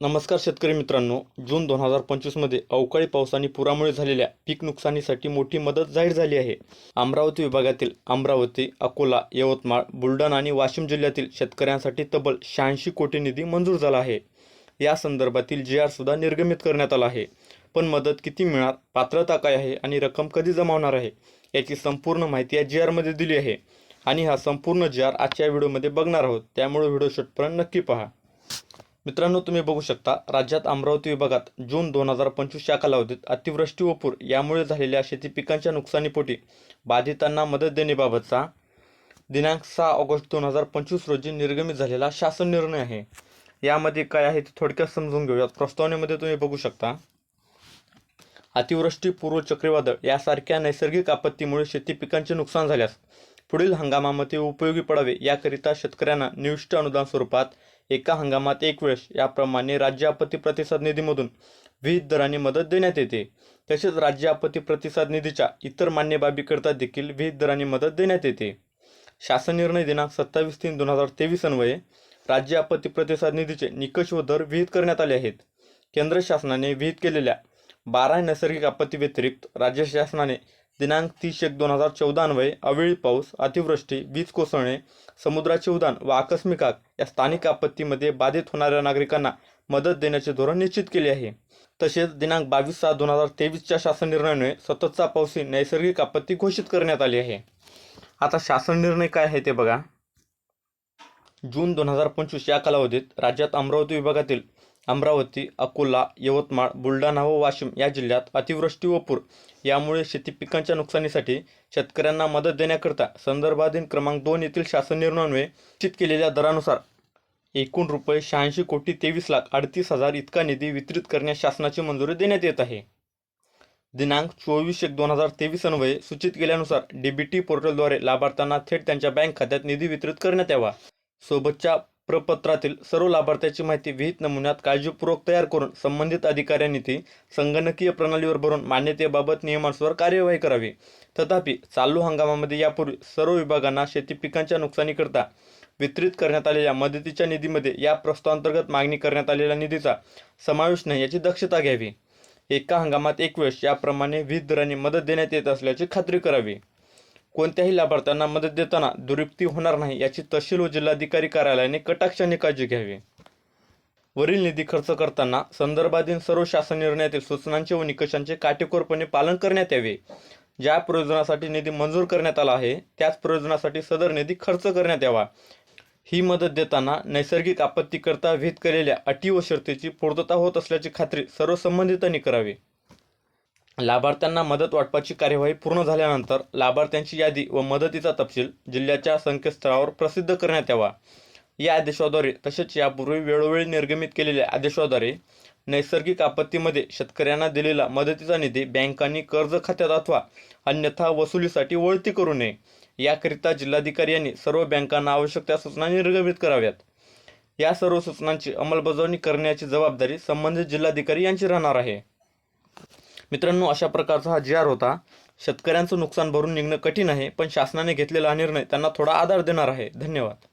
नमस्कार शेतकरी मित्रांनो. जून दोन हजार पंचवीसमध्ये अवकाळी पाऊस आणि पुरामुळे झालेल्या पीक नुकसानीसाठी मोठी मदत जाहीर झाली आहे. अमरावती विभागातील अमरावती अकोला यवतमाळ बुलढाणा आणि वाशिम जिल्ह्यातील शेतकऱ्यांसाठी तब्बल शहाऐंशी कोटी निधी मंजूर झाला आहे. या संदर्भातील जी आर सुद्धा निर्गमित करण्यात आला आहे. पण मदत किती मिळणार पात्रता काय आहे आणि रक्कम कधी जमा होणार आहे याची संपूर्ण माहिती या जी आरमध्ये दिली आहे. आणि हा संपूर्ण जी आर आजच्या व्हिडिओमध्ये बघणार आहोत. त्यामुळे व्हिडिओ शेवटपर्यंत नक्की पहा. मित्रांनो तुम्ही बघू शकता राज्यात अमरावती विभागात जून दोन हजार पंचवीस या कालावधीत अतिवृष्टी व पूर यामुळे झालेल्या शेती पिकांच्या नुकसानीपोटी बाधितांना मदत देण्याबाबतचा दिनांक सहा ऑगस्ट दोन हजार पंचवीस रोजी निर्गमित झालेला शासन निर्णय आहे. यामध्ये काय आहे ते थोडक्यात समजून घेऊयात. प्रस्तावनेमध्ये तुम्ही बघू शकता अतिवृष्टी पूर्व चक्रीवादळ यासारख्या नैसर्गिक आपत्तीमुळे शेती पिकांचे नुकसान झाल्यास पुढील हंगामामध्ये उपयोगी पडावे याकरिता शेतकऱ्यांना निविष्ट अनुदान स्वरूपात एका हंगामात एक वेळेस याप्रमाणे राज्य आपत्ती प्रतिसाद निधीमधून विविध दराने मदत देण्यात येते. तसेच राज्य आपत्ती प्रतिसाद निधीच्या इतर मान्य बाबीकरिता देखील विविध दराने मदत देण्यात येते. शासन निर्णय दिनांक सत्तावीस तीन दोन हजार तेवीस अन्वये राज्य आपत्ती प्रतिसाद निधीचे निकष व दर विहित करण्यात आले आहेत. केंद्र शासनाने विहित केलेल्या बारा नैसर्गिक आपत्ती व्यतिरिक्त राज्य शासनाने दिनांक तीस एक दोन हजार चौदा अन्वये अवेळी पाऊस अतिवृष्टी वीज कोसळणे समुद्राचे उदान व आकस्मिक आग या स्थानिक आपत्तीमध्ये बाधित होणाऱ्या नागरिकांना मदत देण्याचे धोरण निश्चित केले आहे. तसेच दिनांक बावीस सहा दोन हजार तेवीसच्या शासन निर्णयाने सततचा पाऊस ही नैसर्गिक आपत्ती घोषित करण्यात आली आहे. आता शासन निर्णय काय आहे ते बघा. जून दोन हजार पंचवीस या कालावधीत राज्यात अमरावती विभागातील अमरावती अकोला यवतमाळ बुलढाणा व वाशिम या जिल्ह्यात अतिवृष्टी व पूर. यामुळे शेती पिकांच्या नुकसानीसाठी शेतकऱ्यांना मदत देण्याकरता संदर्भाधीन क्रमांक दोन येथील शासन निर्णयान्वये निश्चित केलेल्या दरानुसार एकूण रुपये शहाऐंशी कोटी तेवीस लाख अडतीस हजार इतका निधी वितरित करण्यास शासनाची मंजुरी देण्यात येत आहे. दिनांक चोवीस एक दोन हजार तेवीस अन्वये सूचित केल्यानुसार डीबीटी पोर्टलद्वारे लाभार्थ्यांना थेट त्यांच्या बँक खात्यात निधी वितरित करण्यात यावा. सोबतच्या प्रपत्रातील सर्व लाभार्थ्याची माहिती विहित नमुन्यात काळजीपूर्वक तयार करून संबंधित अधिकाऱ्यांनी ती संगणकीय प्रणालीवर भरून मान्यतेबाबत नियमानुसार कार्यवाही करावी. तथापि चालू हंगामामध्ये यापूर्वी सर्व विभागांना शेती पिकांच्या नुकसानीकरता वितरित करण्यात आलेल्या मदतीच्या निधीमध्ये या प्रस्तावांतर्गत मागणी करण्यात आलेल्या निधीचा समावेश नाही याची दक्षता घ्यावी. एका हंगामात एक वेळेस याप्रमाणे वीज दराने मदत देण्यात येत असल्याची खात्री करावी. कोणत्याही लाभार्थ्यांना मदत देताना दुरुपती होणार नाही याची तहसील व जिल्हाधिकारी कार्यालयाने कटाक्षाने काळजी घ्यावी. वरील निधी खर्च करताना संदर्भाधीन सर्व शासन निर्णयातील सूचनांचे व निकषांचे काटेकोरपणे पालन करण्यात यावे. ज्या प्रयोजनासाठी निधी मंजूर करण्यात आला आहे त्याच प्रयोजनासाठी सदर निधी खर्च करण्यात यावा. ही मदत देताना नैसर्गिक आपत्तीकरता विहित केलेल्या अटी व शर्तीची पूर्तता होत असल्याची खात्री सर्व संबंधितांनी करावी. लाभार्थ्यांना मदत वाटपाची कार्यवाही पूर्ण झाल्यानंतर लाभार्थ्यांची यादी व मदतीचा तपशील जिल्ह्याच्या संकेतस्थळावर प्रसिद्ध करण्यात यावा. या आदेशाद्वारे तसेच यापूर्वी वेळोवेळी निर्गमित केलेल्या आदेशाद्वारे नैसर्गिक आपत्तीमध्ये शेतकऱ्यांना दिलेला मदतीचा निधी बँकांनी कर्ज खात्यात अथवा अन्यथा वसुलीसाठी वळती करू नये. याकरिता जिल्हाधिकारी यांनी सर्व बँकांना आवश्यक त्या सूचना निर्गमित कराव्यात. या सर्व सूचनांची अंमलबजावणी करण्याची जबाबदारी संबंधित जिल्हाधिकारी यांची राहणार आहे. मित्रांनो अशा प्रकारचा हा जी आर होता. शेतकऱ्यांचं नुकसान भरून निघणं कठीण आहे पण शासनाने घेतलेला हा निर्णय त्यांना थोडा आधार देणार आहे. धन्यवाद.